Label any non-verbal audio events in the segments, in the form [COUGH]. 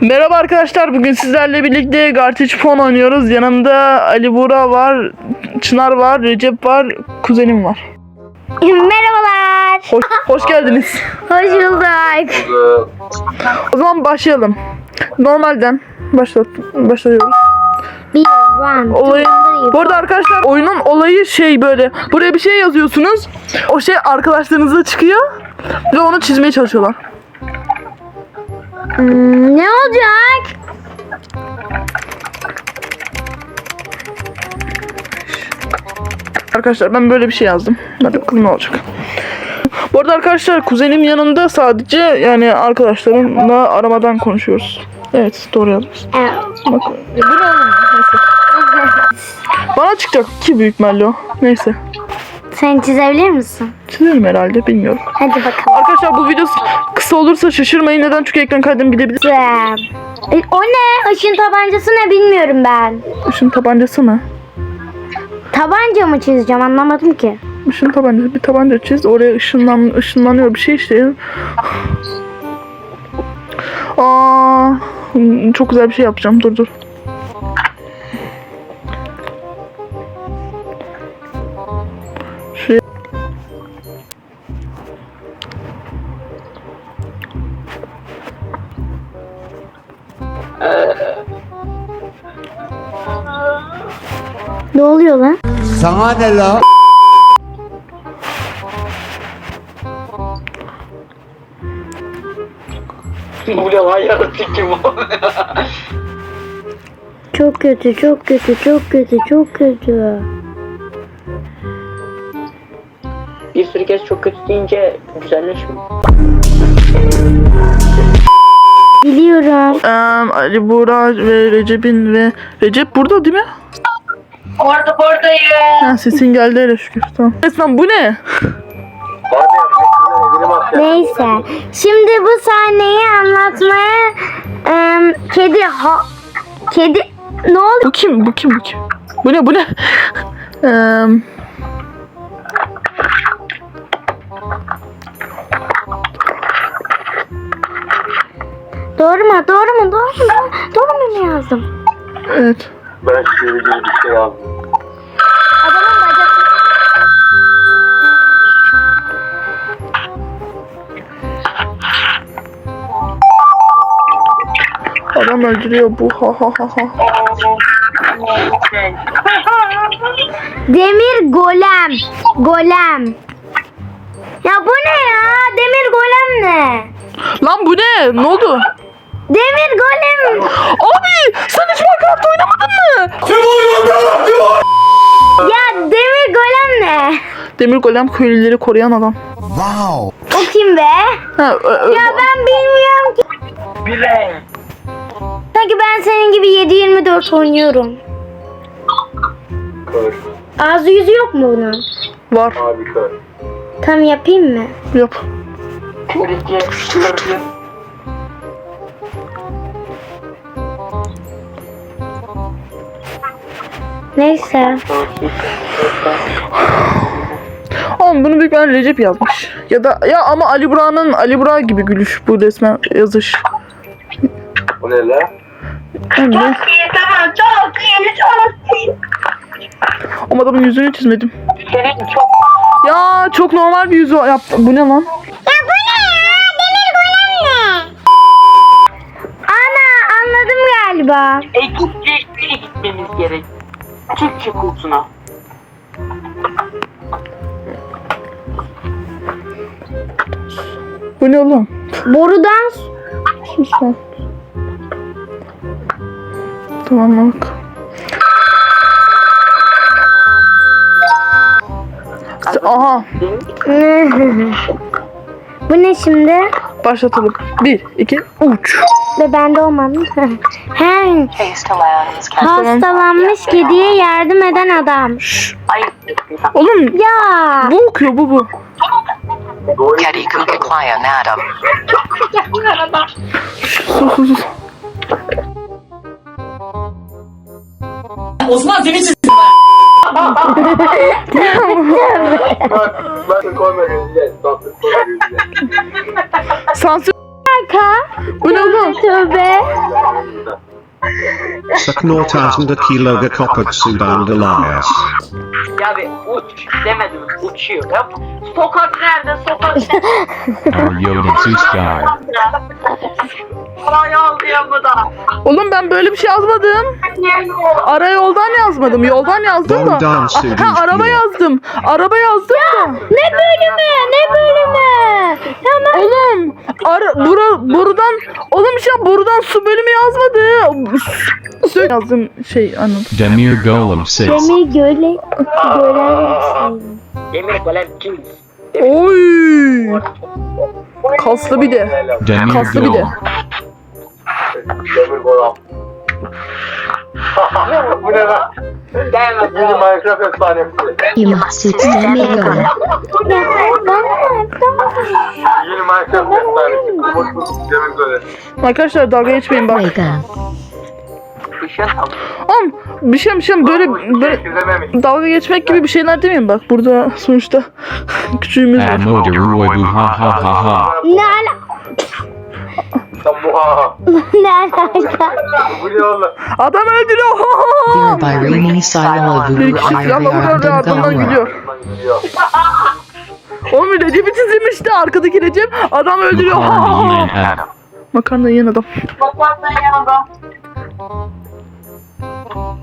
Merhaba arkadaşlar. Bugün sizlerle birlikte Gartic Fon oynuyoruz. Yanımda Ali Buğra var, Çınar var, Recep var, kuzenim var. [LAUGHS] Merhabalar. Hoş, hoş geldiniz. Hoş bulduk. O zaman başlayalım. Normalden başlat başlıyoruz. Bir, one, Olayı, two, three. bu arada arkadaşlar oyunun olayı şey böyle. Buraya bir şey yazıyorsunuz. O şey arkadaşlarınıza çıkıyor ve onu çizmeye çalışıyorlar. Hmm, ne olacak? Arkadaşlar ben böyle bir şey yazdım. Hadi bakalım ne olacak. Bu arada arkadaşlar kuzenim yanında sadece yani arkadaşlarımla aramadan konuşuyoruz. Evet doğru yazmış. Evet. Bak, e, bu ne oğlum? Neyse. Bana çıkacak ki büyük ihtimalle o. Neyse. Sen çizebilir misin? Çizerim herhalde bilmiyorum. Hadi bakalım. Arkadaşlar bu video kısa olursa şaşırmayın. Neden? Çünkü ekran bilebilirsiniz. Güzel. E, o ne? Işın tabancası ne bilmiyorum ben. Işın tabancası mı? Tabanca mı çizeceğim anlamadım ki. Işın tabancası. Bir tabanca çiz. Oraya ışınlan, ışınlanıyor bir şey işte. Aa, çok güzel bir şey yapacağım. Dur dur. Ne oluyor lan? Sana ne la? Bu ne lan yaratık kim o? Çok kötü, çok kötü, çok kötü, çok kötü. Bir sürü kez çok kötü deyince güzelleşmiyor. Ali Buğra ve Recep'in ve Recep burada değil mi? Orada buradayım. Ha, sesin geldi hele şükür. Tamam. Resmen bu ne? Neyse. Şimdi bu sahneyi anlatmaya em, kedi ha kedi ne oldu? Bu kim? Bu kim? Bu kim? Bu ne? Bu ne? Em, Doğru mu? Doğru yazdım? evet. Ben şöyle bir şey yazdım. Adamın bacası. Adam öldürüyor bu. Ha ha ha ha. Demir golem. Golem. Ya bu ne ya? Demir golem ne? Lan bu ne? Ne oldu? Demir golem. Abi sen hiç Minecraft oynamadın mı? Ya demir golem ne? Demir Golem köylüleri koruyan adam. Wow. O kim be? Ha, ö- ö- Ya ben bilmiyorum ki. Bile. Sanki ben senin gibi 7-24 oynuyorum. Kör. Ağzı yüzü yok mu bunun? var. Abi kör. Tam yapayım mı? Yap. Kırıcı. Neyse. Oğlum bunu büyük ben Recep yazmış. Ya da ya ama Ali Burak'ın Ali Burak gibi gülüş bu resmen yazış. Bu ne la? Hem de Tamam çok iyi çok iyi. ama adamın yüzünü çizmedim. Senin çok Ya çok normal bir yüzü yaptı. Bu ne lan? Ya bu ne ya? Demir golem ne? Ana anladım galiba. Ekipçe gitmemiz gerek. Türkçe kursuna. Bu ne oğlum? Borudan Sus lan. Tamam bak. Aha [LAUGHS] Bu ne şimdi? başlatalım. Bir, iki, üç. Ve bende olmadı. [LAUGHS] He. Hastalanmış kediye yardım eden adam. Ay. Oğlum Ya. bu okuyor bu bu. Teddy. Sus sus sus. Osman seni gözüne. Sansür alaka? Bu ne oğlum? Tövbe. Knortausender Kiloger Kopert Sudan Elias. Ya uç demedim uçuyor. Ya, sokak nerede sokak Yoda guy? Parayı aldı yanımda. Oğlum ben böyle bir şey yazmadım. Ara yoldan yazmadım. Yoldan yazdım da. Söyleyeyim. Ha, araba yazdım. Araba yazdım da. Ne bölümü? Ne bölümü? Tamam. Oğlum ara, bura, buradan oğlum işte buradan su bölümü yazmadı. Su yazdım şey anladım. Demir Golem 6. Demir göle gören Golem. Oy. Kaslı bir de. Demir Kaslı bir de. Golem. Demir Goram. Bu ne lan? Yeni Minecraft efsanesi. Yeni Minecraft efsanesi. Demir. Arkadaşlar dalga geçmeyin bak. Bir şey. Oğlum bir şey bir şey böyle böyle dalga geçmek gibi bir şeyler demeyin bak. Burada sonuçta [LAUGHS] küçüğümüz var. Ne ala [LAUGHS] ne alaka? Adam öldürüyor. [LAUGHS] Bir kişi silahla vuruyor ardından gidiyor. Oğlum Recep'i çizilmişti arkadaki Recep. Adam öldürüyor. Makarna yiyen Adam. Makarna yiyen adam.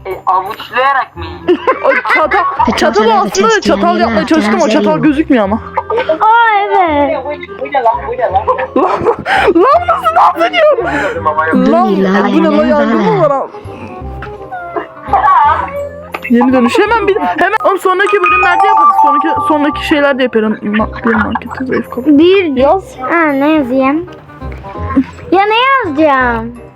E, avuçlayarak mı yiyin? [LAUGHS] O çatal, çatalı aslında çatal yapmaya çalıştım o çatal gözükmüyor ama. Aa evet. Bu ne lan bu ne lan? Lan, lan nasıl dans ediyor? Lan bu ne lan yangın mı var abi? Yeni dönüş hemen bir hemen oğlum sonraki bölümlerde yaparız. Sonraki sonraki şeylerde yaparım. Ma bir markete zayıf kalın. Bir Yaz. Ha ne yazayım? Ya ne yazacağım?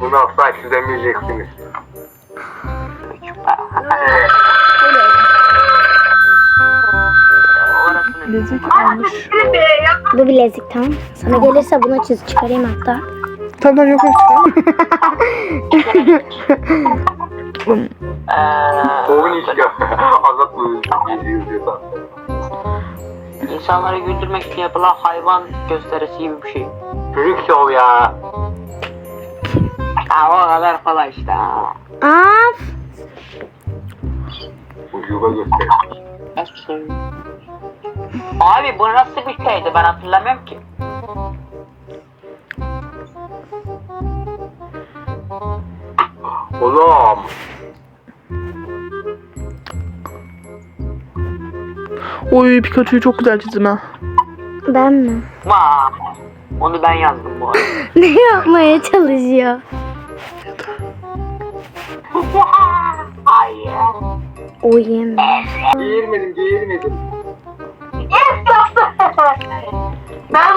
Bunu asla çizemeyeceksiniz. Orasını Bilezik almış. Bu bilezik tamam. Sana gelirse bunu çiz çıkarayım hatta. Tamam yok artık. Eee, [LAUGHS] Oğlum. Azat bu geziyor insanları güldürmek için yapılan hayvan gösterisi gibi bir şey. Çocuk şov ya. Ha o kadar falan işte. Af. Ucuba göster. Abi bu nasıl bir şeydi ben hatırlamıyorum ki. Oğlum. Oy Pikachu'yu çok güzel çizdim ha. Ben mi? Vaa. Onu ben yazdım bu arada. [LAUGHS] ne yapmaya çalışıyor? [LAUGHS] Hayır. O yeme. Geğirmedim geğirmedim. [LAUGHS] Ben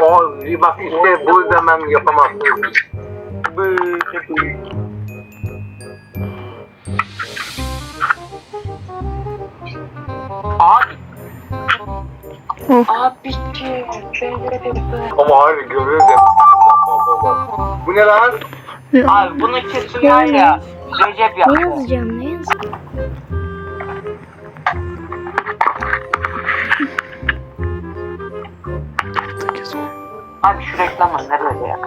O, bak işte bu demem yapamazsın. Abi. Of. Abi. Ama harbi görüyor da. Bu ne lan? Abi bunu kesin var ya. Recep Ne yaptı. yazacağım ne yazacağım? Reklam nerede ya?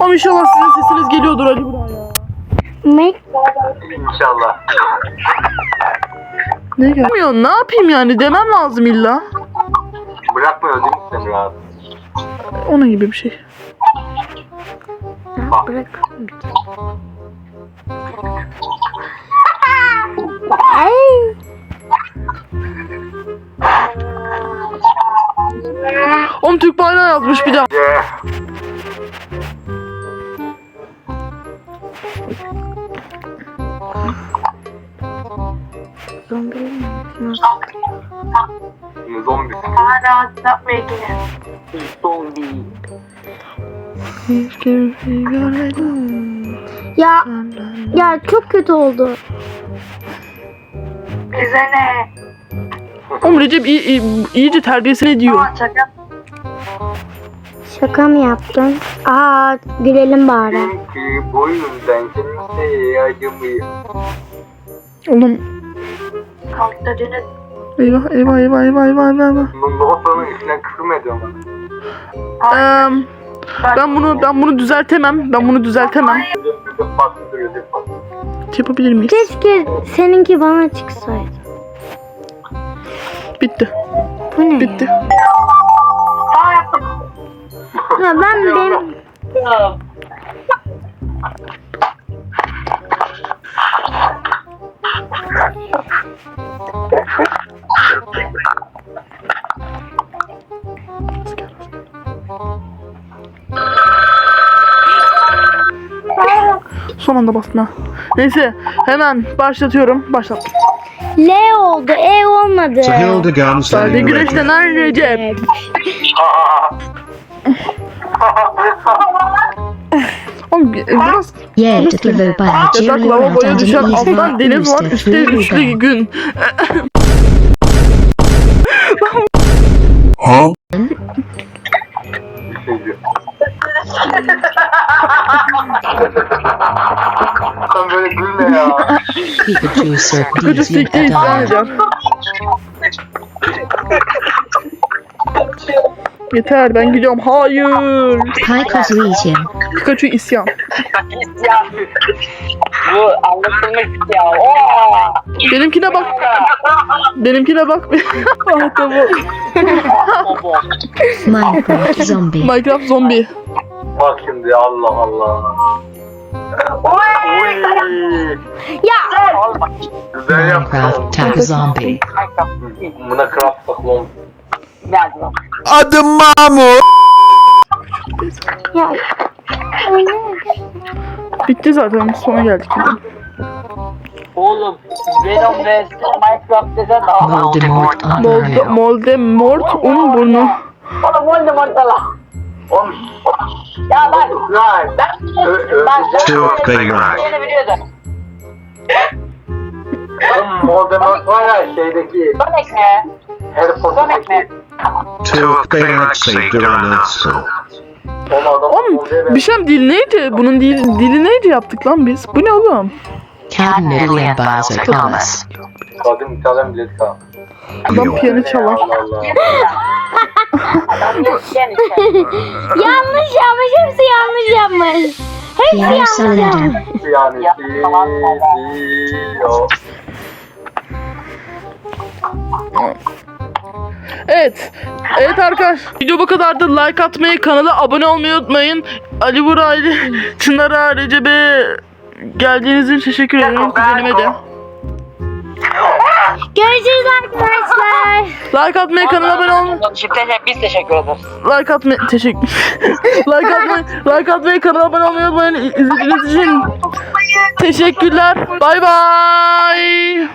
Ama inşallah sizin sesiniz geliyordur Ali Burak ya. Make İnşallah. Ne gelmiyor? Ne yapayım yani? Demem lazım illa. Bırakmıyor değil mi seni ya? Ona gibi bir şey. Ha, bırak. Oğlum Türk bayrağı yazmış bir daha. Yeah. Zombi mi? Zombi. Zombi. Hiç kimseyi görmedim. Ya ya çok kötü oldu. Oğlum Recep iyi, iyi, iyice terbiyesini ediyor. Şaka mı yaptın? Aa gülelim bari. Çünkü boyundan kimseye acımıyor. Oğlum. Eyvah eyvah eyvah eyvah eyvah eyvah. Bu notanın içine ediyorum ben? Eee, ben bunu ben bunu düzeltemem. Ben bunu düzeltemem. Farklı. Yapabilir miyiz? Keşke seninki bana çıksaydı. Bitti. Bu ne? Bitti. Ya ben benim Son anda bastın ha. Neyse hemen başlatıyorum. Başlattım. L oldu. E olmadı. To Sadece saying güneşlenen Recep. Oğlum biraz by yatak lavaboya düşen alttan deniz var. boosted Üstte through üçlü Lugan. gün. [LAUGHS] Şey. Sen böyle gülme ya. Served Kötü. Yeter ben gidiyorum. Hayır. Pikachu region. Pikachu isyan. Ya. Bu anlatılmış ya. Oo. Benimkine bak. Benimkine bak. [LAUGHS] ah tamam. Minecraft zombie. Minecraft zombi. Bak şimdi Allah Allah. Ya Güzel yaptın. Minecraft tag zombie. Buna craft taklım. Geldi lan. Adım Mahmut. ya. Bitti zaten sona geldik. Oğlum Venom vs Minecraft desen daha Voldemort Molde, Ontario. Moldemort un burnu. Oğlum Voldemort da lan. Oğlum. Ya bak Lan. ben Ö- ö- ben Tooth Fairy. Yeni biliyordum. Voldemort var ya şeydeki Sonic mi? Harry Sonic mi? Potter'daki Fairy saved Uranus. Oğlum adam Oğlum Voldemort- bir şey dil neydi? Bunun dil, dili neydi yaptık lan biz? Bu ne oğlum? And Bowser Thomas. Kadın İtalyan bileti ha. Adam piyano çalar. Allah [LAUGHS] Allah. Adam yaşayan işte. Yanlış yapmış. Hepsi yanlış yapmış. Yapmış. Yani Ya, tamam, o. Evet. Evet arkadaş. Video bu kadardı. Like atmayı, kanala abone olmayı unutmayın. Ali Burak ile Çınar'a, Recep'e geldiğiniz için teşekkür ederim. Kuzenime de. Görüşürüz arkadaşlar. Like atmayı, kanala abone olmayı, Şimdi teşekkür, biz teşekkür ederiz. like atmayı, teşekkür. [LAUGHS] like atmayı, like atmayı, kanala abone olmayı unutmayın. İzlediğiniz için teşekkürler. Bay bay.